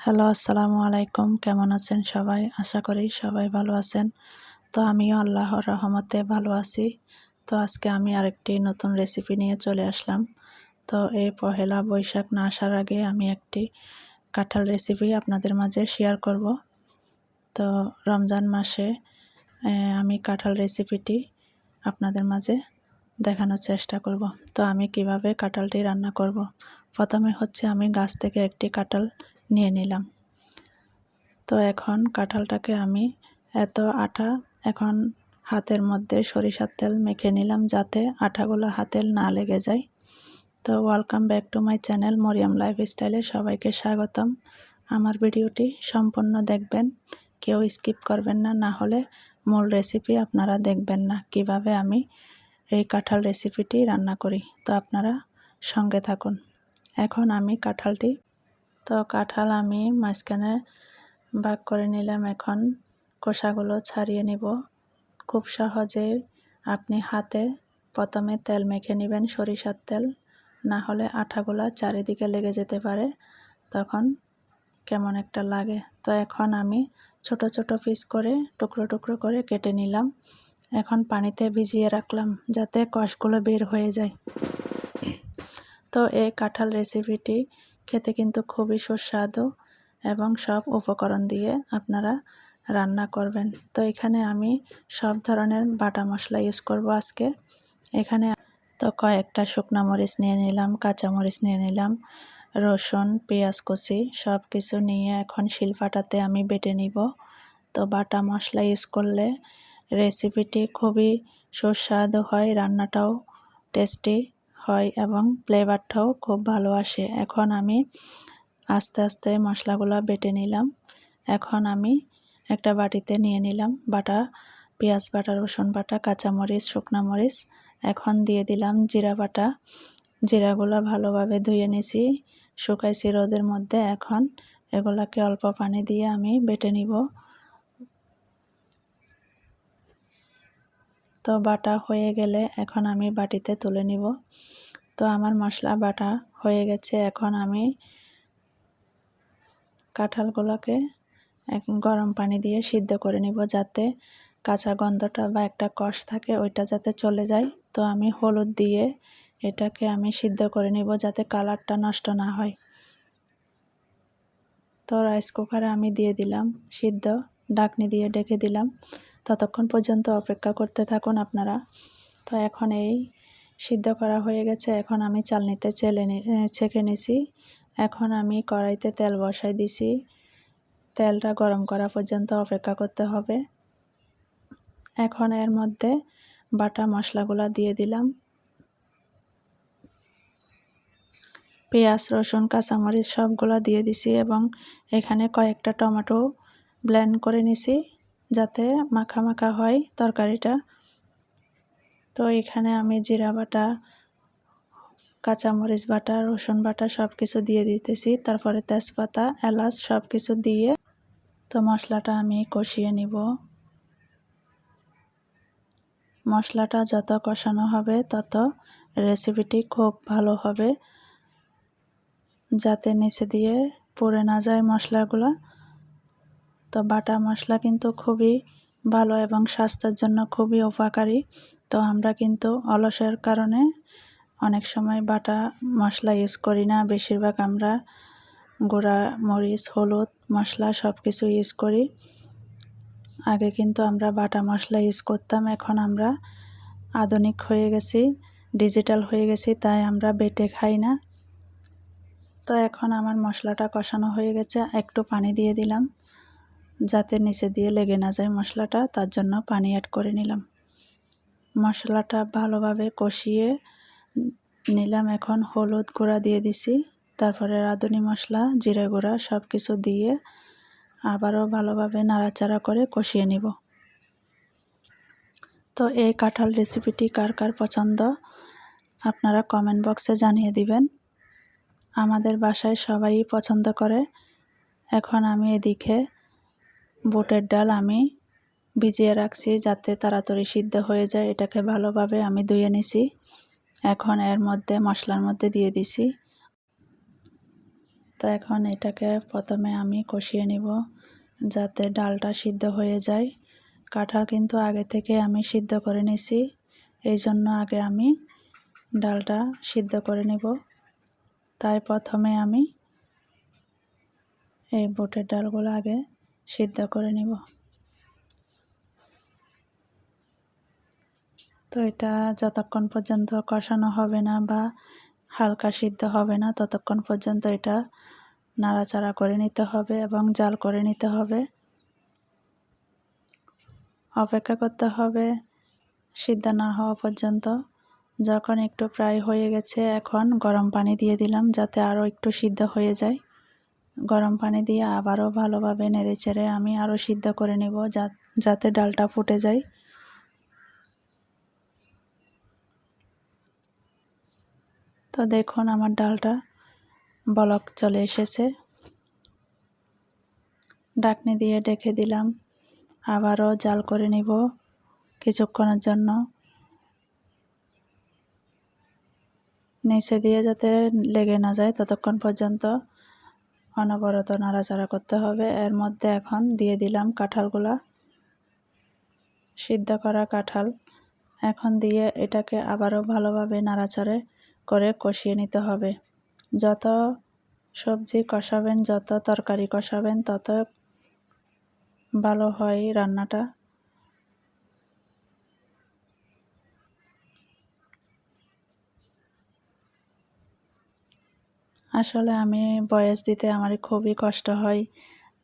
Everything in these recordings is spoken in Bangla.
হ্যালো, আসসালামু আলাইকুম। কেমন আছেন সবাই? আশা করি সবাই ভালো আছেন। তো আমিও আল্লাহর রহমতে ভালো আছি। তো আজকে আমি আরেকটি নতুন রেসিপি নিয়ে চলে আসলাম। তো এই পহেলা বৈশাখ না আসার আগে আমি একটি কাঁঠাল রেসিপি আপনাদের মাঝে শেয়ার করব। তো রমজান মাসে আমি কাঁঠাল রেসিপিটি আপনাদের মাঝে দেখানোর চেষ্টা করব। তো আমি কীভাবে কাঁঠালটি রান্না করব? প্রথমে হচ্ছে আমি গাছ থেকে একটি কাঁঠাল নিয়ে নিলাম। তো এখন কাঁঠালটাকে আমি এত আটা এখন হাতের মধ্যে সরিষার তেল মেখে নিলাম যাতে আঠাগুলো হাতে না লেগে যায়। তো welcome back to my channel Mariam life স্টাইলে সবাইকে স্বাগতম। আমার ভিডিওটি সম্পূর্ণ দেখবেন। কেউ স্কিপ করবেন না না হলে মূল রেসিপি আপনারা দেখবেন না। কীভাবে আমি এই কাঁঠাল রেসিপিটি রান্না করি, তো আপনারা সঙ্গে থাকুন। এখন আমি কাঁঠালটি তো কাঁঠাল আমি মাঝখানে ভাগ করে নিলাম এখন। কষাগুলো ছাড়িয়ে নিব। খুব সহজে আপনি হাতে প্রথমে তেল মেখে নেবেন সরিষার তেল, না হলে আঠাগুলা চারিদিকে লেগে যেতে পারে। তখন কেমন একটা লাগে। তো এখন আমি ছোট ছোট পিস করে, টুকরো টুকরো করে কেটে নিলাম। এখন পানিতে ভিজিয়ে রাখলাম যাতে কষগুলো বের হয়ে যায়। তো এই কাঁঠাল রেসিপিটি খেতে কিন্তু খুবই সুস্বাদু এবং সব উপকরণ দিয়ে আপনারা রান্না করবেন। তো এখানে আমি সব ধরনের বাটা মশলা ইউজ করব আজকে। এখানে তো কয়েকটা শুকনা মরিচ নিয়ে নিলাম, কাঁচা মরিচ নিয়ে নিলাম, রসুন, পেঁয়াজ কুচি সব কিছু নিয়ে এখন শিলপাটাতে আমি বেটে নিব। তো বাটা মশলা ইউজ করলে রেসিপিটি খুবই সুস্বাদু হয়, রান্নাটাও টেস্টি হয় এবং ফ্লেভারটাও খুব ভালো আসে। এখন আমি আস্তে আস্তে মশলাগুলো বেটে নিলাম। এখন আমি একটা বাটিতে নিয়ে নিলাম বাটা, পেঁয়াজ বাটা, রসুন বাটা, কাঁচামরিচ, শুকনা মরিচ। এখন দিয়ে দিলাম জিরা বাটা। জিরাগুলো ভালোভাবে ধুয়ে নিছি। শুকাইছি রোদের মধ্যে। এখন এগুলাকে অল্প পানি দিয়ে আমি বেটে নিব। তো বাটা হয়ে গেলে এখন আমি বাটিতে তুলে নিব। তো আমার মশলা বাটা হয়ে গেছে। এখন আমি কাঁঠালগুলোকে এক গরম পানি দিয়ে সিদ্ধ করে নিব যাতে কাঁচা গন্ধটা বা একটা কষ থাকে ওইটা যাতে চলে যায়। তো আমি হলুদ দিয়ে এটাকে আমি সিদ্ধ করে নিব যাতে কালারটা নষ্ট না হয়। তো রাইস কুকারে আমি দিয়ে দিলাম সিদ্ধ ডাকনি দিয়ে ডেকে দিলাম। ততক্ষণ পর্যন্ত অপেক্ষা করতে থাকুন আপনারা। তো এখন এই সিদ্ধ করা হয়ে গেছে। এখন আমি চালনিতে চেলে ছেঁকে নিছি। এখন আমি কড়াইতে তেল বসাই দিছি। তেলটা গরম করা পর্যন্ত অপেক্ষা করতে হবে। এখন এর মধ্যে বাটা মশলাগুলো দিয়ে দিলাম। পেঁয়াজ, রসুন, কাঁচামরিচ সবগুলো দিয়ে দিছি এবং এখানে কয়েকটা টমেটো ব্লেন্ড করে নিছি যাতে মাখা মাখা হয় তরকারিটা। তো এখানে আমি জিরা বাটা, কাঁচামরিচ বাটা, রসুন বাটা সব কিছু দিয়ে দিতেছি। তারপরে তেজপাতা, এলাচ সব কিছু দিয়ে তো মশলাটা আমি কষিয়ে নিব। মশলাটা যত কষানো হবে তত রেসিপিটি খুব ভালো হবে। যাতে নিচে দিয়ে পড়ে না যায় মশলাগুলো। তো বাটা মশলা কিন্তু খুবই ভালো এবং স্বাস্থ্যের জন্য খুবই উপকারী। তো আমরা কিন্তু অলসের কারণে অনেক সময় বাটা মশলা ইউজ করি না। বেশিরভাগ আমরা গোড়া, মরিচ, হলুদ মশলা সব কিছু ইউজ করি। আগে কিন্তু আমরা বাটা মশলা ইউজ করতাম, এখন আমরা আধুনিক হয়ে গেছি ডিজিটাল হয়ে গেছি, তাই আমরা বেটে খাই না। তো এখন আমার মশলাটা কষানো হয়ে গেছে, একটু পানি দিয়ে দিলাম, যাতে নিচে দিয়ে লেগে না যায় মশলাটা, তার জন্য পানি অ্যাড করে নিলাম। মশলাটা ভালোভাবে কষিয়ে নিলাম। এখন হলুদ গুঁড়া দিয়ে দিছি, তারপরে রাঁধুনি মশলা, জিরে গুঁড়া সব কিছু দিয়ে আবারও ভালোভাবে নাড়াচাড়া করে কষিয়ে নিব। তো এই কাঁঠাল রেসিপিটি কার কার পছন্দ আপনারা কমেন্ট বক্সে জানিয়ে দিবেন। আমাদের বাসায় সবাই পছন্দ করে। এখন আমি এদিকে বুটের ডাল আমি ভিজিয়ে রাখছি যাতে তাড়াতাড়ি সিদ্ধ হয়ে যায়, এটাকে ভালোভাবে আমি ধুয়ে নিছি। এখন এর মধ্যে মশলার মধ্যে দিয়ে দিছি। তো এখন এটাকে প্রথমে আমি কষিয়ে নিব যাতে ডালটা সিদ্ধ হয়ে যায়। কাঁঠাল কিন্তু আগে থেকে আমি সিদ্ধ করে নিছি এই জন্য আগে আমি ডালটা সিদ্ধ করে নেব। তাই প্রথমে আমি এই বুটের ডালগুলো আগে সিদ্ধ করে নিব। তো এটা যতক্ষণ পর্যন্ত কষানো হবে না বা হালকা সিদ্ধ হবে না, ততক্ষণ পর্যন্ত এটা নাড়াচাড়া করে নিতে হবে এবং জাল করে নিতে হবে। অপেক্ষা করতে হবে সিদ্ধ না হওয়া পর্যন্ত। যখন একটু প্রায় হয়ে গেছে, এখন গরম পানি দিয়ে দিলাম যাতে আরও একটু সিদ্ধ হয়ে যায়। গরম পানি দিয়ে আবারও ভালোভাবে নেড়ে চেড়ে আমি আরও সিদ্ধ করে নেব যাতে ডালটা ফুটে যায়। তো দেখুন আমার ডালটা বলক চলে এসেছে। ডাকনি দিয়ে ডেকে দিলাম। আবারও জাল করে নিব কিছুক্ষণের জন্য। নিচে দিয়ে যাতে লেগে না যায় ততক্ষণ পর্যন্ত অনবরত নাড়াচাড়া করতে হবে। এর মধ্যে এখন দিয়ে দিলাম কাঁঠালগুলা। সিদ্ধ করা কাঁঠাল। এখন দিয়ে এটাকে আবারও ভালোভাবে নাড়াচাড়ে করে কষিয়ে নিতে হবে। যত সবজি কষাবেন, যত তরকারি কষাবেন, তত ভালো হয় রান্নাটা। আসলে আমি বয়স দিতে আমার খুবই কষ্ট হয়,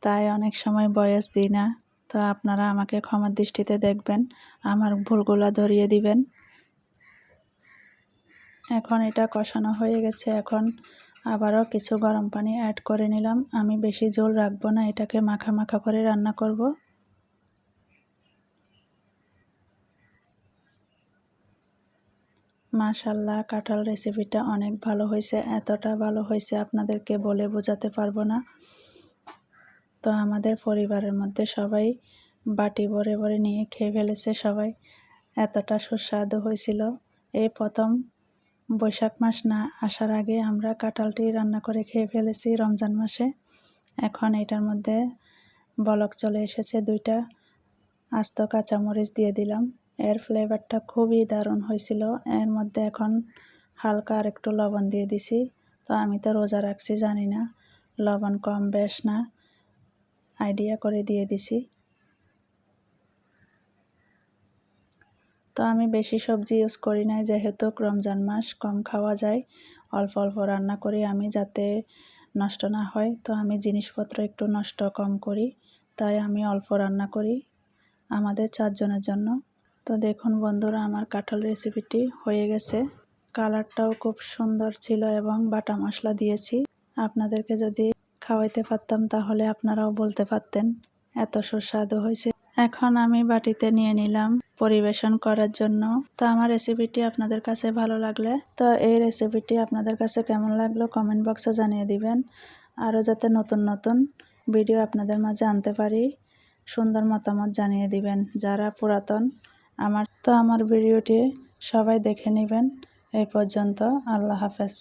তাই অনেক সময় বয়স দিই না। তো আপনারা আমাকে ক্ষমার দৃষ্টিতে দেখবেন, আমার ভুলগুলো ধরিয়ে দিবেন। এখন এটা কষানো হয়ে গেছে। এখন আবারও কিছু গরম পানি অ্যাড করে নিলাম। আমি বেশি জল রাখব না, এটাকে মাখা মাখা করে রান্না করব। মাশাল্লাহ, কাঁঠাল রেসিপিটা অনেক ভালো হয়েছে। এতটা ভালো হয়েছে, আপনাদেরকে বলে বোঝাতে পারব না। তো আমাদের পরিবারের মধ্যে সবাই বাটি ভরে ভরে নিয়ে খেয়ে ফেলেছে সবাই। এতটা সুস্বাদু হয়েছিল। এই প্রথম বৈশাখ মাস না আসার আগে আমরা কাঁঠালটি রান্না করে খেয়ে ফেলেছি রমজান মাসে। এখন এটার মধ্যে বলক চলে এসেছে দুইটা। আস্ত কাঁচামরিচ দিয়ে দিলাম। এর ফ্লেভারটা খুবই দারুণ হয়েছিল। এর মধ্যে এখন হালকা আর একটু লবণ দিয়ে দিছি। তো আমি তো রোজা রাখছি জানি না। লবণ কম বেশ না। আইডিয়া করে দিয়ে দিছি। তো আমি বেশি সবজি ইউজ করি নাই, যেহেতু রমজান মাস, কম খাওয়া যায়। অল্প অল্প রান্না করি আমি যাতে নষ্ট না হয়। তো আমি জিনিসপত্র একটু নষ্ট কম করি, তাই আমি অল্প রান্না করি আমাদের চারজনের জন্য। তো দেখুন বন্ধুরা, আমার কাঁঠাল রেসিপিটি হয়ে গেছে। কালারটাও খুব সুন্দর ছিল এবং বাটা মশলা দিয়েছি। আপনাদেরকে যদি খাওয়াইতে পারতাম, তাহলে আপনারাও বলতে পারতেন, এত সুস্বাদু হয়েছে। এখন আমি বাটিতে নিয়ে নিলাম পরিবেশন করার জন্য। তো আমার রেসিপিটি আপনাদের কাছে ভালো লাগলে, তো এই রেসিপিটি আপনাদের কাছে কেমন লাগল কমেন্ট বক্সে জানিয়ে দিবেন। আরও যাতে নতুন নতুন ভিডিও আপনাদের মাঝে আনতে পারি, সুন্দর মতামত জানিয়ে দিবেন যারা পুরাতন আমার। তো আমার ভিডিওটি সবাই দেখে নেবেন। এই পর্যন্ত আল্লাহ হাফেজ।